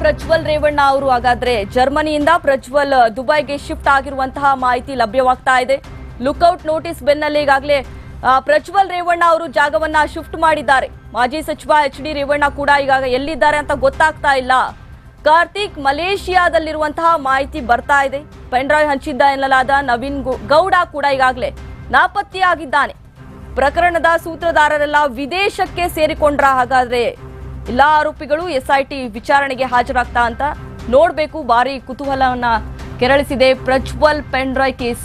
ಪ್ರಜ್ವಲ್ ರೇವಣ್ಣ ಅವರು ಹಾಗಾದ್ರೆ ಜರ್ಮನಿಯಿಂದ ಪ್ರಜ್ವಲ್ ದುಬೈಗೆ ಶಿಫ್ಟ್ ಆಗಿರುವಂತಹ ಮಾಹಿತಿ ಲಭ್ಯವಾಗ್ತಾ ಇದೆ. ಲುಕ್ಔಟ್ ನೋಟಿಸ್ ಬೆನ್ನಲ್ಲೇ ಈಗಾಗಲೇ ಪ್ರಜ್ವಲ್ ರೇವಣ್ಣ ಅವರು ಜಾಗವನ್ನ ಶಿಫ್ಟ್ ಮಾಡಿದ್ದಾರೆ. ಮಾಜಿ ಸಚಿವ ಎಚ್ ಡಿ ರೇವಣ್ಣ ಕೂಡ ಈಗಾಗ ಎಲ್ಲಿದ್ದಾರೆ ಅಂತ ಗೊತ್ತಾಗ್ತಾ ಇಲ್ಲ. ಕಾರ್ತಿಕ್ ಮಲೇಷಿಯಾದಲ್ಲಿರುವಂತಹ ಮಾಹಿತಿ ಬರ್ತಾ ಇದೆ. ಪೆನ್ಡ್ರೈವ್ ಹಂಚಿದ್ದ ಎನ್ನಲಾದ ನವೀನ್ ಗೌಡ ಕೂಡ ಈಗಾಗಲೇ ನಾಪತ್ತೆಯಾಗಿದ್ದಾನೆ. ಪ್ರಕರಣದ ಸೂತ್ರಧಾರರೆಲ್ಲ ವಿದೇಶಕ್ಕೆ ಸೇರಿಕೊಂಡ್ರ ಹಾಗಾದ್ರೆ ಎಲ್ಲಾ ಆರೋಪಿಗಳು ಎಸ್ಐಟಿ ವಿಚಾರಣೆಗೆ ಹಾಜರಾಗ್ತಾ ಅಂತ ನೋಡಬೇಕು. ಭಾರಿ ಕುತೂಹಲವನ್ನ ಕೆರಳಿಸಿದೆ ಪ್ರಜ್ವಲ್ ಪೆಂಡ್ರಾಯ್ ಕೇಸ್.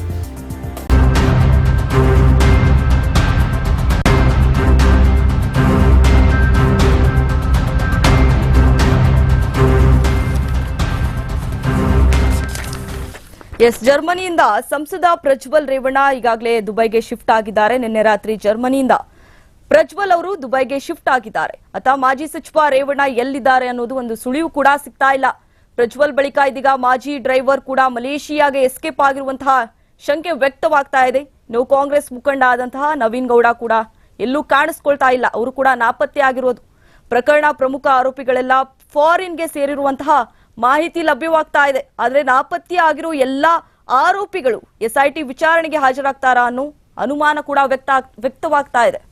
ಎಸ್, ಜರ್ಮನಿಯಿಂದ ಸಂಸದ ಪ್ರಜ್ವಲ್ ರೇವಣ್ಣ ಈಗಾಗಲೇ ದುಬೈಗೆ ಶಿಫ್ಟ್ ಆಗಿದ್ದಾರೆ. ನಿನ್ನೆ ರಾತ್ರಿ ಜರ್ಮನಿಯಿಂದ ಪ್ರಜ್ವಲ್ ಅವರು ದುಬೈಗೆ ಶಿಫ್ಟ್ ಆಗಿದ್ದಾರೆ. ಅತ ಮಾಜಿ ಸಚಿವ ರೇವಣ್ಣ ಎಲ್ಲಿದ್ದಾರೆ ಅನ್ನೋದು ಒಂದು ಸುಳಿವು ಕೂಡ ಸಿಗ್ತಾ ಇಲ್ಲ. ಪ್ರಜ್ವಲ್ ಬಳಿಕ ಇದೀಗ ಮಾಜಿ ಡ್ರೈವರ್ ಕೂಡ ಮಲೇಷಿಯಾಗೆ ಎಸ್ಕೇಪ್ ಆಗಿರುವಂತಹ ಶಂಕೆ ವ್ಯಕ್ತವಾಗ್ತಾ ಇದೆ. ನೋ ಕಾಂಗ್ರೆಸ್ ಮುಖಂಡ ಆದಂತಹ ನವೀನ್ ಗೌಡ ಕೂಡ ಎಲ್ಲೂ ಕಾಣಿಸ್ಕೊಳ್ತಾ ಇಲ್ಲ. ಅವರು ಕೂಡ ನಾಪತ್ತೆ ಆಗಿರೋದು. ಪ್ರಕರಣ ಪ್ರಮುಖ ಆರೋಪಿಗಳೆಲ್ಲ ಫಾರಿನ್ಗೆ ಸೇರಿರುವಂತಹ ಮಾಹಿತಿ ಲಭ್ಯವಾಗ್ತಾ ಇದೆ. ಆದರೆ ನಾಪತ್ತೆ ಆಗಿರೋ ಎಲ್ಲ ಆರೋಪಿಗಳು ಎಸ್ಐಟಿ ವಿಚಾರಣೆಗೆ ಹಾಜರಾಗ್ತಾರಾ ಅನ್ನೋ ಅನುಮಾನ ಕೂಡ ವ್ಯಕ್ತ ವ್ಯಕ್ತವಾಗ್ತಾ ಇದೆ.